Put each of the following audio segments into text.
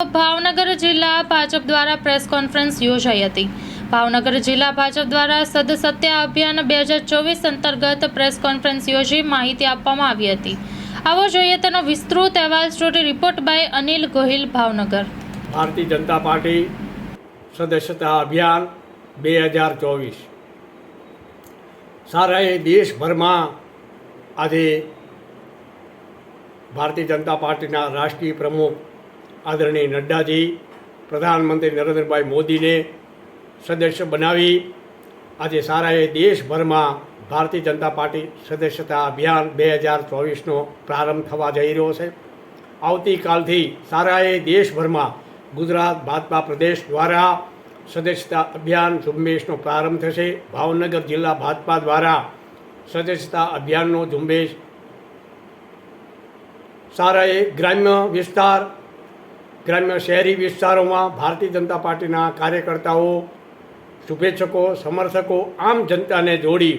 ભાવનગર જિલ્લા ભાજપ દ્વારા press conference યોજાઈ હતી. ભાવનગર જિલ્લા ભાજપ દ્વારા સદસત્ય અભિયાન બે હજાર ચોવીસ અંતર્ગત પ્રેસ કોન્ફરન્સ યોજી માહિતી આપવામાં આવી હતી. આવો જોઈએ તેનો વિસ્તૃત અહેવાલ story report by Anil Gohil, Bhavnagar. Bharatiya Janata Party સદસ્યતા અભિયાન બે હજાર ચોવીસ. સારા એ દેશભરમાં આજે ભારતીય જનતા પાર્ટીના રાષ્ટ્રીય પ્રમુખ આદરણીય નડ્ડાજી, પ્રધાનમંત્રી નરેન્દ્રભાઈ મોદીને સદસ્ય બનાવી. આજે સારા એ દેશભરમાં ભારતીય જનતા પાર્ટી સદસ્યતા અભિયાન બે હજાર ચોવીસનો પ્રારંભ થવા જઈ રહ્યો છે. આવતીકાલથી સારાએ દેશભરમાં ગુજરાત ભાજપા પ્રદેશ દ્વારા સદસ્યતા અભિયાન ઝુંબેશનો પ્રારંભ થશે. ભાવનગર જિલ્લા ભાજપા દ્વારા સદસ્યતા અભિયાનનો ઝુંબેશ સારાએ ગ્રામ્ય વિસ્તાર ગ્રામ્ય શહેરી વિસ્તારોમાં ભારતીય જનતા પાર્ટીના કાર્યકર્તાઓ, શુભેચ્છકો, સમર્થકો, આમ જનતાને જોડી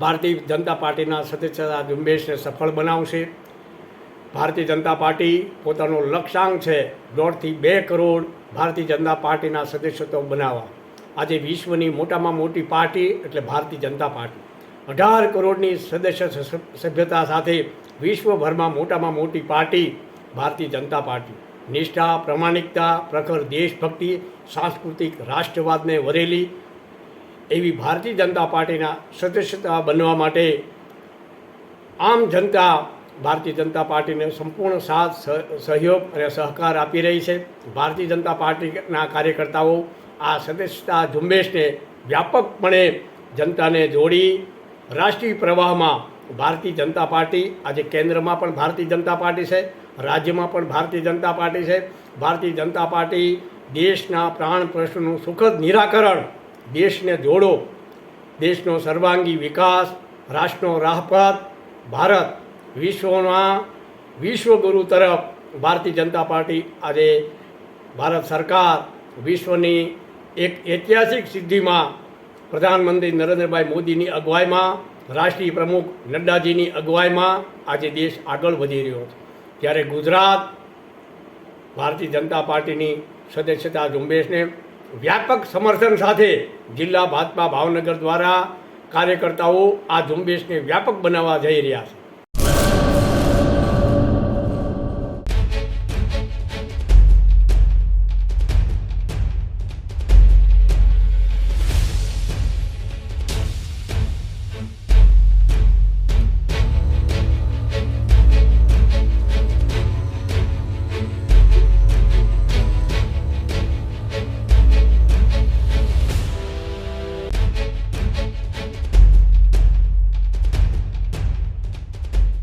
ભારતીય જનતા પાર્ટીના સદસ્યતા ઝુંબેશને સફળ બનાવશે. ભારતીય જનતા પાર્ટી પોતાનો લક્ષ્યાંક છે દોઢથી બે કરોડ ભારતીય જનતા પાર્ટીના સદસ્યત્વ બનાવવા. આજે વિશ્વની મોટામાં મોટી પાર્ટી એટલે ભારતીય જનતા પાર્ટી. અઢાર કરોડની સદસ્ય સભ્યતા સાથે વિશ્વભરમાં મોટામાં મોટી પાર્ટી ભારતીય જનતા પાર્ટી. નિષ્ઠા, પ્રમાણિકતા, પ્રખર દેશભક્તિ, સાંસ્કૃતિક રાષ્ટ્રવાદને વરેલી એવી ભારતીય જનતા પાર્ટીના સદસ્યતા બનવા માટે આમ જનતા ભારતીય જનતા પાર્ટીને સંપૂર્ણ સાથ, સહ- સહયોગ અને સહકાર આપી રહી છે. ભારતીય જનતા પાર્ટીના કાર્યકર્તાઓ આ સદસ્યતા ઝુંબેશને વ્યાપકપણે જનતાને જોડી રાષ્ટ્રીય પ્રવાહમાં ભારતીય જનતા પાર્ટી, આજે કેન્દ્રમાં પણ ભારતીય જનતા પાર્ટી છે. રાજ્યમાં પણ ભારતીય જનતા પાર્ટી છે. ભારતીય જનતા પાર્ટી દેશના પ્રાણ પ્રશ્નનું સુખદ નિરાકરણ, દેશને જોડો, દેશનો સર્વાંગી વિકાસ, રાષ્ટ્રનો રાહપાત, ભારત વિશ્વના વિશ્વગુરુ તરફ ભારતીય જનતા પાર્ટી આજે ભારત સરકાર વિશ્વની એક ઐતિહાસિક સિદ્ધિમાં પ્રધાનમંત્રી નરેન્દ્રભાઈ મોદીની અગવાઈમાં, રાષ્ટ્રીય પ્રમુખ નડ્ડાજીની અગવાઈમાં આજે દેશ આગળ વધી રહ્યો છે. ત્યારે ગુજરાત ભારતીય જનતા પાર્ટીની સદસ્યતા ઝુંબેશને વ્યાપક સમર્થન સાથે જિલ્લા ભાજપા ભાવનગર દ્વારા કાર્યકર્તાઓ આ ઝુંબેશને વ્યાપક બનાવવા જઈ રહ્યા છે.